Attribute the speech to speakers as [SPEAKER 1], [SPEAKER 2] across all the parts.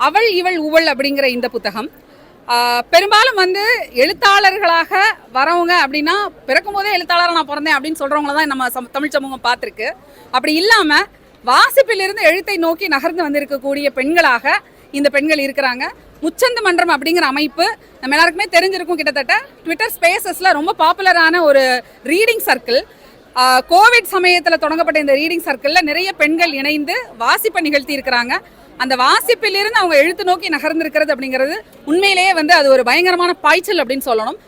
[SPEAKER 1] அவள் இவள் உவள் அப்படிங்கிற இந்த புத்தகம். பெரும்பாலும் வந்து எழுத்தாளர்களாக வரவங்க அப்படின்னா பிறக்கும் போதே எழுத்தாளராக நான் பிறந்தேன் அப்படின்னு சொல்கிறவங்கள தான் நம்ம சம- தமிழ் சமூகம் பார்த்துருக்கு. அப்படி இல்லாமல் வாசிப்பிலிருந்து எழுத்தை நோக்கி நகர்ந்து வந்திருக்கக்கூடிய பெண்களாக இந்த பெண்கள் இருக்கிறாங்க. முச்சந்து மன்றம் அப்படிங்கிற அமைப்பு நம்ம எல்லாருக்குமே தெரிஞ்சிருக்கும் கிட்டத்தட்ட. ட்விட்டர் ஸ்பேசஸில் ரொம்ப பாப்புலரான ஒரு ரீடிங் சர்க்கிள். கோவிட் சமயத்தில் தொடங்கப்பட்ட இந்த ரீடிங் சர்க்கிளில் நிறைய பெண்கள் இணைந்து வாசிப்பை நிகழ்த்தி இருக்கிறாங்க. அந்த வாசிப்பிலிருந்து அவங்க எழுத்து நோக்கி நகர்ந்திருக்கிறது அப்படிங்கிறது உண்மையிலேயே வந்து அது ஒரு பயங்கரமான பாய்ச்சல் அப்படின்னு சொல்லணும்.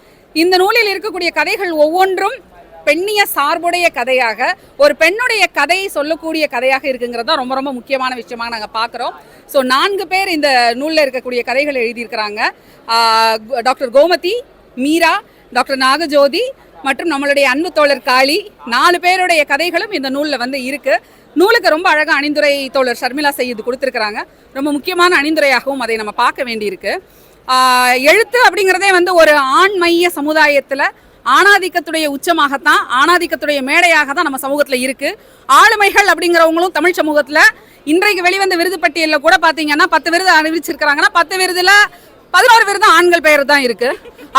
[SPEAKER 1] இந்த நூலில் இருக்கக்கூடிய கதைகள் ஒவ்வொன்றும் பெண்ணிய சார்புடைய கதையாக ஒரு பெண்ணுடைய கதையை சொல்லக்கூடிய கதையாக இருக்குங்கிறது தான் ரொம்ப ரொம்ப முக்கியமான விஷயமாக நாங்கள் பார்க்குறோம். ஸோ நான்கு பேர் இந்த நூலில் இருக்கக்கூடிய கதைகள் எழுதியிருக்கிறாங்க. டாக்டர் கோமதி மீரா டாக்டர் நாகஜோதி மற்றும் நம்மளுடைய அன்பு தோழர் காளி. நாலு பேருடைய கதைகளும் இந்த நூலில் வந்து இருக்குது நூலுக்கு ரொம்ப அழகாக அணிந்துரை தோழர் ஷர்மிளா செய்து கொடுத்துருக்குறாங்க. ரொம்ப முக்கியமான அணிந்துரையாகவும் அதை நம்ம பார்க்க வேண்டியிருக்கு. எழுத்து அப்படிங்கிறதே வந்து ஒரு ஆண் மைய சமுதாயத்தில் ஆணாதிக்கத்துடைய உச்சமாகத்தான் ஆணாதிக்கத்துடைய மேடையாக தான் நம்ம சமூகத்தில் இருக்குது ஆளுமைகள் அப்படிங்கிறவங்களும் தமிழ் சமூகத்தில் இன்றைக்கு வெளிவந்த விருது பட்டியலில் கூட பார்த்தீங்கன்னா பத்து விருது அறிவிச்சிருக்கிறாங்கன்னா பத்து விருதில் பதினோரு விருது ஆண்கள் பெயர் தான் இருக்கு.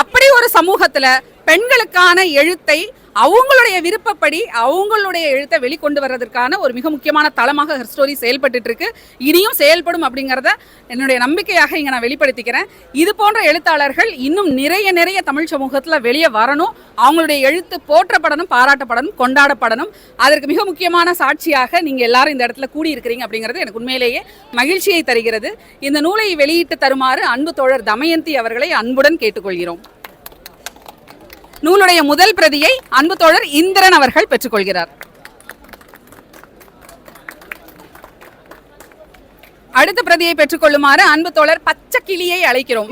[SPEAKER 1] அப்படி ஒரு சமூகத்துல பெண்களுக்கான எழுத்தை அவங்களுடைய விருப்பப்படி அவங்களுடைய எழுத்தை வெளிக்கொண்டு வர்றதற்கான ஒரு மிக முக்கியமான தளமாக ஹர் ஸ்டோரி செயல்பட்டுட்டு இருக்கு இனியும் செயல்படும் அப்படிங்கிறத என்னுடைய நம்பிக்கையாக இங்கே நான் வெளிப்படுத்திக்கிறேன். இது போன்ற எழுத்தாளர்கள் இன்னும் நிறைய நிறைய தமிழ் சமூகத்தில் வெளியே வரணும். அவங்களுடைய எழுத்து போற்றப்படணும் பாராட்டப்படணும் கொண்டாடப்படணும். அதற்கு மிக முக்கியமான சாட்சியாக நீங்கள் எல்லாரும் இந்த இடத்துல கூடி இருக்கிறீங்க அப்படிங்கிறது எனக்கு உண்மையிலேயே மகிழ்ச்சியை தருகிறது. இந்த நூலை வெளியிட்டு தருமாறு அன்பு தோழர் தமயந்தி அவர்களை அன்புடன் கேட்டுக்கொள்கிறோம். நூலுடைய முதல் பிரதியை அன்பு தோழர் இந்திரன் அவர்கள் பெற்றுக்கொள்கிறார். அடுத்த பிரதியை பெற்றுக்கொள்ளுமாறு அன்பு தோழர் பச்சை கிளியை அழைக்கிறோம்.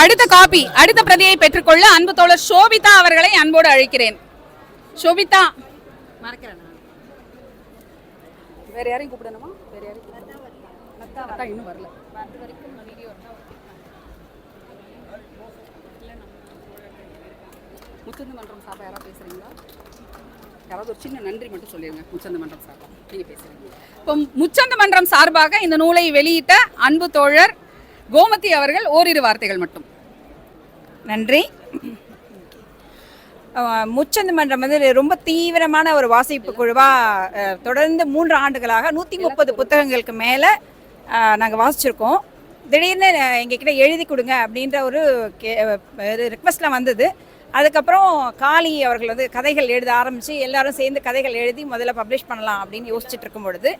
[SPEAKER 1] அடுத்த காப்பி அடுத்த பிரதியை பெற்றுக்கொள்ள அன்பு தோழர் சோபிதா அவர்களை அன்போடு அழைக்கிறேன். சோபிதா. மறக்கிறேன். வேற யாரையும் கூப்பிடணுமா? வேற யாரையும் இன்னும் வரல. முச்சந்து மன்றம் சார்பாக யாராவது பேசுகிறீங்களா யாராவது ஒரு சின்ன நன்றி மட்டும் சொல்லிடுங்க முச்சந்த மன்றம் சார்பாக நீங்கள் பேசுகிறீங்க இப்போ முச்சந்த மன்றம் சார்பாக இந்த நூலை வெளியிட்ட அன்பு தோழர் கோமதி அவர்கள் ஓரிரு வார்த்தைகள் மட்டும்.
[SPEAKER 2] நன்றி. முச்சந்து மன்றம் வந்து ரொம்ப தீவிரமான ஒரு வாசிப்பு குழுவாக தொடர்ந்து மூன்று ஆண்டுகளாக நூற்றி முப்பது புத்தகங்களுக்கு மேலே நாங்கள் வாசிச்சிருக்கோம். திடீர்னு எங்ககிட்ட எழுதி கொடுங்க அப்படின்ற ஒரு கே ரிக்வஸ்ட்லாம் வந்தது. அதுக்கப்புறம் காளி அவர்கள் வந்து கதைகள் எழுத ஆரம்பித்து எல்லாரும் சேர்ந்து கதைகள் எழுதி முதல்ல பப்ளிஷ் பண்ணலாம் அப்படின்னு யோசிச்சுட்டு இருக்கும் பொழுது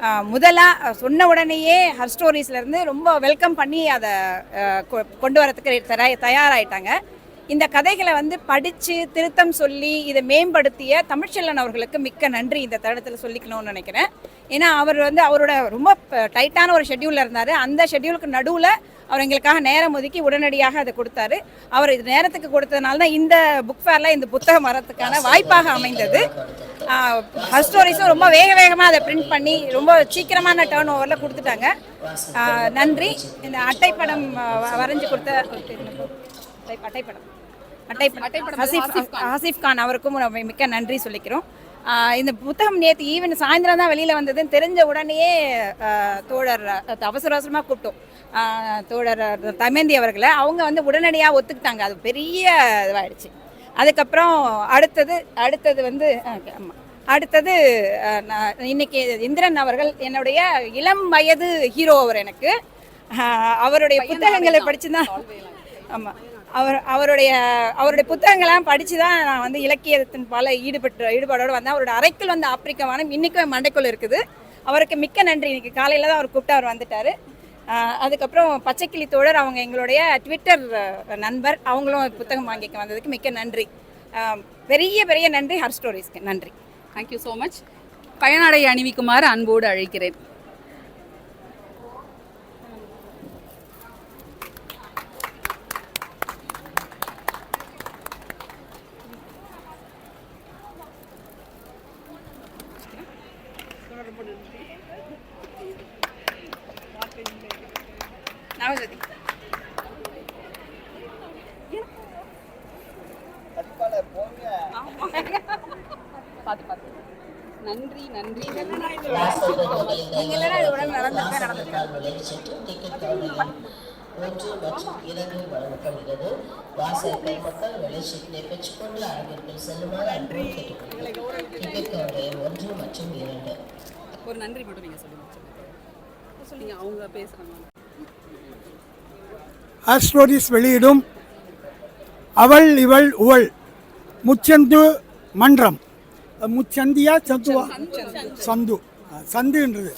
[SPEAKER 2] ஆஹ் முதலா அஹ் சொன்ன உடனேயே ஹர் ஸ்டோரிஸ்லேருந்து ரொம்ப வெல்கம் பண்ணி அதை கொண்டு வரதுக்கு தயார் தயாராயிட்டாங்க. இந்த கதைகளை வந்து படித்து திருத்தம் சொல்லி இதை மேம்படுத்திய தமிழ்ச்செல்வன் அவர்களுக்கு மிக்க நன்றி இந்த தருணத்தில் சொல்லிக்கணும்னு நினைக்கிறேன். ஏன்னா அவர் வந்து அவரோட ரொம்ப டைட்டான ஒரு ஷெட்யூலில் இருந்தார். அந்த ஷெட்யூலுக்கு நடுவில் அவர் எங்களுக்காக நேரம் ஒதுக்கி உடனடியாக அதை கொடுத்தாரு. அவர் இது நேரத்துக்கு கொடுத்ததுனால தான் இந்த புக் ஃபேரில் இந்த புத்தகம் வரத்துக்கான வாய்ப்பாக அமைந்தது. ஃபஸ்ட் ஸ்டோரிஸும் ரொம்ப வேக வேகமாக அதை பிரிண்ட் பண்ணி ரொம்ப சீக்கிரமான டேர்ன் ஓவரில் கொடுத்துட்டாங்க. நன்றி. இந்த அட்டைப்படம் வரைஞ்சி வரைஞ்சு கொடுத்த அட்டை- அட்டைப்படம். ஹசீஃப் ஹசீஃப் கான். அவருக்கும் மிக்க நன்றி சொல்லிக்கிறோம். இந்த புத்தகம் நேற்று ஈவன் சாயந்தரம் தான் வெளியில் வந்ததுன்னு தெரிஞ்ச உடனேயே தோழர் அவசர அவசரமாக கூப்பிட்டோம். தோழர் தமேந்தி அவர்களை. அவங்க வந்து உடனடியாக ஒத்துக்கிட்டாங்க. அது பெரிய இதுவாகிடுச்சு அதுக்கப்புறம் அடுத்தது அடுத்தது வந்து ஆமாம் அடுத்தது இன்னைக்கு இந்திரன் அவர்கள் என்னுடைய இளம் வயது ஹீரோ அவர் எனக்கு. அவருடைய புத்தகங்களை படித்து தான். ஆமாம் அவர் அவருடைய அவருடைய புத்தகங்கள்லாம் படித்து தான் நான் வந்து இலக்கியத்தின் பல ஈடுபட்டு ஈடுபாடோடு வந்தேன். அவரோட அறைக்குள் வந்து ஆப்பிரிக்க வானம் இன்றைக்கும் மண்டைக்குள் இருக்குது. அவருக்கு மிக்க நன்றி. இன்றைக்கி காலையில் தான் அவர் கூப்பிட்டு அவர் வந்துட்டார். அதுக்கப்புறம் பச்சைக்கிளி தோழர் அவங்க எங்களுடைய ட்விட்டர் நண்பர். அவங்களும் புத்தகம் வாங்கிக்க வந்ததுக்கு மிக்க நன்றி. பெரிய பெரிய நன்றி. ஹர் ஸ்டோரிஸ்க்கு நன்றி.
[SPEAKER 1] தேங்க்யூ ஸோ மச் பயனாடை அணிவிக்குமாறு அன்போடு அழைக்கிறேன். நன்றி. நன்றி
[SPEAKER 3] நீங்களா இது உடல் நடந்திருக்க நடந்திருக்க ஒன்று மற்றும் இரண்டு வழங்கப்படுகிறது வாசல் பெருமக்கள் வெளிச்சீட்டினை பெற்றுக்கொண்டு அரங்கிற்குள் செல்லுமாறு அன்போடு கேட்டுக்கொள்கிறேன் ஒன்று மற்றும் இரண்டு
[SPEAKER 1] ஒரு நன்றி மட்டும் நீங்க சொல்லுங்க சொல்லுங்க. அவங்க பேசுறாங்க
[SPEAKER 4] ஆஸ்ட்ரோடிஸ் வெளியிடும் அவள் இவள் உவள். முச்சந்து மன்றம். முச்சந்தியா சந்துவா? சந்து. சந்துன்றது.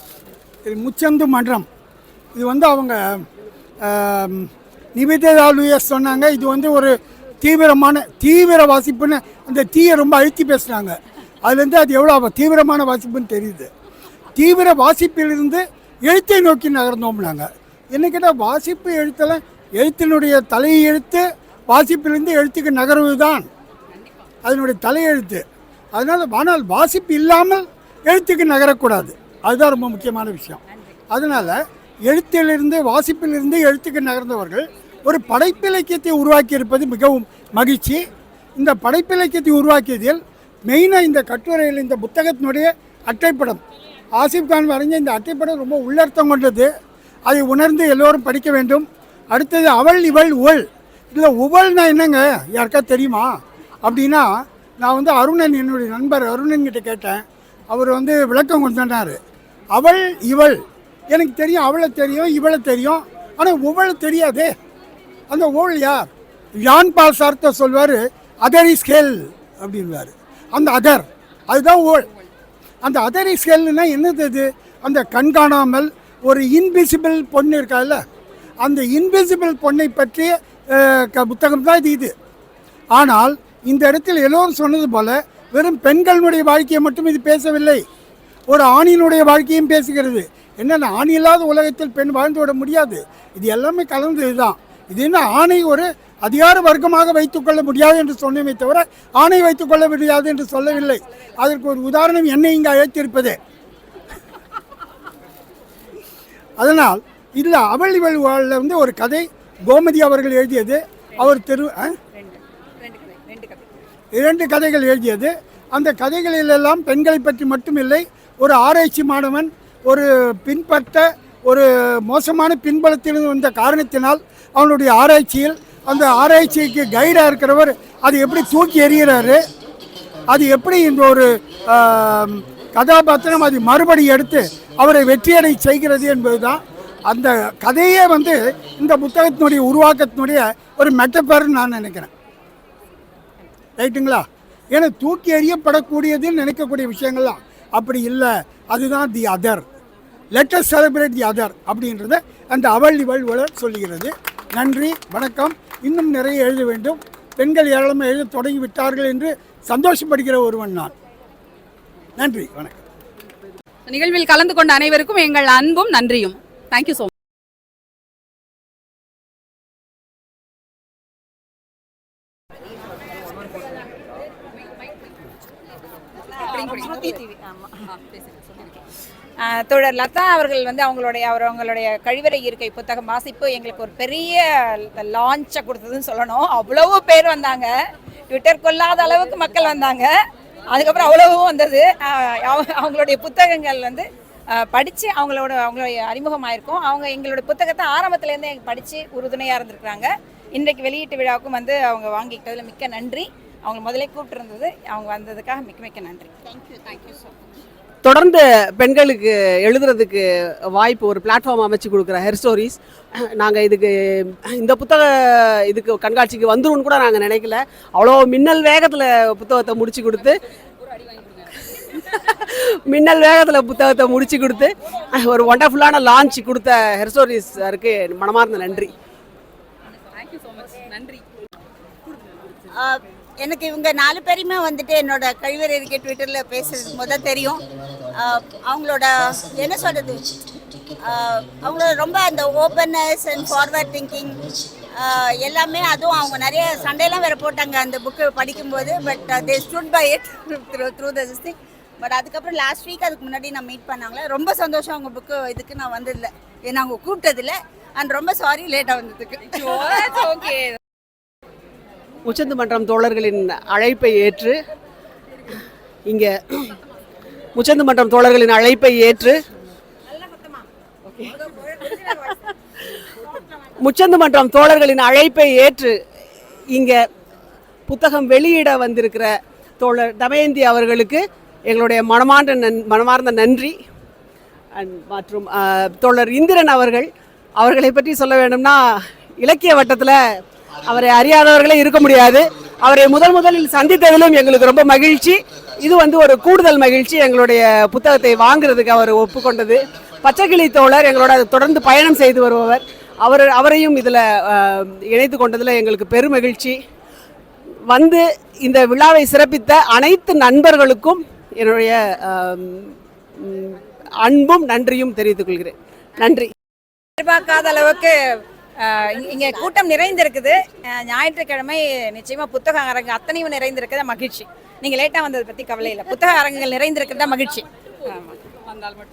[SPEAKER 4] இது முச்சந்து மன்றம். இது வந்து அவங்க லூயஸ் சொன்னாங்க. இது வந்து ஒரு தீவிரமான தீவிர வாசிப்புன்னு அந்த தீயை ரொம்ப அழுத்தி பேசுனாங்க. அதுலேருந்து அது எவ்வளோ தீவிரமான வாசிப்புன்னு தெரியுது. தீவிர வாசிப்பிலிருந்து எழுத்தை நோக்கி நகர்ந்தோம் நாங்கள் என்ன கேட்டால் வாசிப்பு எழுத்தெல்லாம் எழுத்தினுடைய தலையெழுத்து வாசிப்பிலிருந்து எழுத்துக்கு நகர்வு தான் அதனுடைய தலையெழுத்து. அதனால் ஆனால் வாசிப்பு இல்லாமல் எழுத்துக்கு நகரக்கூடாது. அதுதான் ரொம்ப முக்கியமான விஷயம். அதனால் எழுத்திலிருந்து வாசிப்பிலிருந்து எழுத்துக்கு நகர்ந்தவர்கள் ஒரு படைப்பிலக்கியத்தை உருவாக்கி இருப்பது மிகவும் மகிழ்ச்சி. இந்த படைப்பிலக்கியத்தை உருவாக்கியதில் மெயினாக இந்த கட்டுரையில் இந்த புத்தகத்தினுடைய அட்டைப்படம் ஆசிப் கான் வரைஞ்ச இந்த அட்டைப்படம் ரொம்ப உள்ளர்த்தம் கொண்டது. அதை உணர்ந்து எல்லோரும் படிக்க வேண்டும். அடுத்தது அவள் இவள் உவள். இதில் உவள்னா என்னங்க? யாருக்கா தெரியுமா? அப்படின்னா நான் வந்து அருணன் என்னுடைய நண்பர் அருணன் கிட்ட கேட்டேன். அவர் வந்து விளக்கம் கொண்டார் அவள் இவள். எனக்கு தெரியும் அவளை தெரியும் இவளை தெரியும். ஆனால் உவளை தெரியாதே. அந்த உவள் யார்? யான் பால் சார்த்த சொல்வார் அதர் இஸ் ஹெல் அப்படின்வார் அந்த அதர். அதுதான் உவள். அந்த அதரி ஸ்கேல்னா என்னது அது அந்த கண்காணாமல் ஒரு இன்விசிபிள் பொண்ணு இருக்காதுல்ல அந்த இன்விசிபிள் பொண்ணை பற்றிய க- புத்தகம் தான் இது இது. ஆனால் இந்த இடத்தில் எல்லோரும் சொன்னது போல வெறும் பெண்களுடைய வாழ்க்கையை மட்டும் இது பேசவில்லை. ஒரு ஆணினுடைய வாழ்க்கையும் பேசுகிறது. என்னென்ன ஆணி இல்லாத உலகத்தில் பெண் வாழ்ந்து விட முடியாது. இது எல்லாமே கலந்து இதுதான் இது என்ன ஆணை ஒரு அதிகார வர்க்கமாக வைத்துக்கொள்ள முடியாது என்று சொன்னமே தவிர ஆணை வைத்துக்கொள்ள முடியாது என்று சொல்லவில்லை. அதற்கு ஒரு உதாரணம் என்னை இங்கே அழைத்திருப்பது. அதனால் இதில் அவள் இவள் வந்து ஒரு கதை கோமதி அவர்கள் எழுதியது. அவர் தெரு இரண்டு கதைகள் எழுதியது. அந்த கதைகளிலெல்லாம் பெண்களை பற்றி மட்டுமில்லை ஒரு ஆராய்ச்சி மாணவன் ஒரு பின்பற்ற ஒரு மோசமான பின்பலத்திலிருந்து வந்த காரணத்தினால் அவனுடைய ஆராய்ச்சியில் அந்த ஆராய்ச்சிக்கு கைடாக இருக்கிறவர் அது எப்படி தூக்கி எறிகிறாரு அது எப்படி இந்த ஒரு கதாபாத்திரம் அது மறுபடி எடுத்து அவரை வெற்றியடை செய்கிறது என்பதுதான். அந்த கதையே வந்து இந்த புத்தகத்தினுடைய உருவாக்கத்தினுடைய ஒரு மெட்டப்பர்னு நான் நினைக்கிறேன். ரைட்டுங்களா? ஏன்னா தூக்கி எறியப்படக்கூடியதுன்னு நினைக்கக்கூடிய விஷயங்கள்லாம் அப்படி இல்லை. அதுதான் the other let's celebrate the other அப்படின்றத அந்த அவள் இவள் உலர் சொல்லுகிறது. நன்றி வணக்கம். இன்னும் நிறைய எழுத வேண்டும். பெண்கள் ஏராளமாக எழுத தொடங்கி விட்டார்கள் என்று சந்தோஷப்படுகிற ஒருவன் நான். நன்றி வணக்கம்.
[SPEAKER 1] நிகழ்வில் கலந்து கொண்ட அனைவருக்கும் எங்கள் அன்பும் நன்றியும். தேங்க்யூ ஸோ
[SPEAKER 2] தோழர் லதா அவர்கள் வந்து அவங்களுடைய அவர் அவங்களுடைய கழிவறை இருக்கை புத்தகம் வாசிப்பு எங்களுக்கு ஒரு பெரிய லான்ச்சை கொடுத்ததுன்னு சொல்லணும். அவ்வளவு பேர் வந்தாங்க. ட்விட்டர் கொள்ளாத அளவுக்கு மக்கள் வந்தாங்க. அதுக்கப்புறம் அவ்வளவும் வந்தது. அவங்களுடைய புத்தகங்கள் வந்து படித்து அவங்களோட அவங்களுடைய அறிமுகமாயிருக்கும் அவங்க எங்களோட புத்தகத்தை ஆரம்பத்துலேருந்தே படித்து உறுதுணையாக இருந்திருக்கிறாங்க. இன்றைக்கு வெளியீட்டு விழாவுக்கும் வந்து அவங்க வாங்கிக்கிட்டதில் மிக்க நன்றி. அவங்க முதலே கூப்பிட்டு அவங்க வந்ததுக்காக மிக்க மிக்க நன்றி. தேங்க்யூ தேங்க்யூ ஸோ மச்
[SPEAKER 5] தொடர்ந்து பெண்களுக்கு எழுதுறதுக்கு வாய்ப்பு ஒரு பிளாட்ஃபார்ம் அமைச்சு கொடுக்குற ஹெர் ஸ்டோரிஸ் நாங்கள் இதுக்கு இந்த புத்தக இதுக்கு கண்காட்சிக்கு வந்துரும்னு கூட நாங்கள் நினைக்கல. அவ்வளோ மின்னல் வேகத்தில் புத்தகத்தை முடிச்சு கொடுத்து மின்னல் வேகத்தில் புத்தகத்தை முடிச்சு கொடுத்து ஒரு ஒண்டர்ஃபுல்லான லான்ச் கொடுத்த ஹெர் ஸ்டோரிஸ் சாருக்கு மனமார்ந்த நன்றி.
[SPEAKER 1] தேங்க்யூ ஸோ மச் நன்றி.
[SPEAKER 6] எனக்கு இவங்க நாலு பேருமே வந்துட்டு என்னோட கழிவறை ட்விட்டரில் பேசுறது முதல் தெரியும். அவங்களோட என்ன சொல்கிறது அவங்களோட ரொம்ப அந்த ஓப்பன்னஸ் அண்ட் ஃபார்வர்ட் திங்கிங் எல்லாமே அதுவும் அவங்க நிறைய சண்டையெல்லாம் வேற போட்டாங்க அந்த புக்கு படிக்கும்போது but they stood by it through through this thing but அதுக்கப்புறம் லாஸ்ட் வீக் அதுக்கு முன்னாடி நான் மீட் பண்ணாங்களே ரொம்ப சந்தோஷம் அவங்க புக்கு இதுக்கு நான் வந்ததில்லை. ஏன்னா அவங்க கூப்பிட்டதில்ல. அண்ட் ரொம்ப சாரி லேட்டாக வந்ததுக்கு.
[SPEAKER 1] ஓகே
[SPEAKER 5] உச்சந்து மன்றம் தோழர்களின் அழைப்பை ஏற்று இங்கே முச்சந்து மன்றம் தோழர்களின் அழைப்பை ஏற்று முச்சந்து மன்றம் தோழர்களின் அழைப்பை ஏற்று இங்கே புத்தகம் வெளியிட வந்திருக்கிற தோழர் தமயந்தி அவர்களுக்கு எங்களுடைய மனமார்ந்த நன் மனமார்ந்த நன்றி. அண்ட் மற்றும் தோழர் இந்திரன் அவர்கள் அவர்களை பற்றி சொல்ல வேண்டும்னா இலக்கிய வட்டத்தில் அவரை அறியாதவர்களே இருக்க முடியாது. அவரை முதல் முதலில் சந்தித்ததிலும் எங்களுக்கு ரொம்ப மகிழ்ச்சி. இது வந்து ஒரு கூடுதல் மகிழ்ச்சி. எங்களுடைய புத்தகத்தை வாங்குறதுக்கு அவர் ஒப்புக்கொண்டது. பச்சைக்கிளி தோழர் எங்களோட தொடர்ந்து பயணம் செய்து வருபவர். அவர் அவரையும் இதில் இணைத்து கொண்டதில் எங்களுக்கு பெருமகிழ்ச்சி வந்து இந்த விழாவை சிறப்பித்த அனைத்து நண்பர்களுக்கும் என்னுடைய அன்பும் நன்றியும் தெரிவித்துக் கொள்கிறேன். நன்றி.
[SPEAKER 2] எதிர்பார்க்காத அளவுக்கு இங்கே இங்க கூட்டம் நிறைந்திருக்குது. ஞாயிற்றுக்கிழமை நிச்சயமா புத்தக அரங்கு அத்தனையும் நிறைந்திருக்குது. மகிழ்ச்சி. நீங்க லேட்டா வந்ததை பத்தி கவலை இல்லை. புத்தக அரங்குகள் நிறைந்திருக்கிறதா மகிழ்ச்சி
[SPEAKER 1] வந்தால் மட்டும்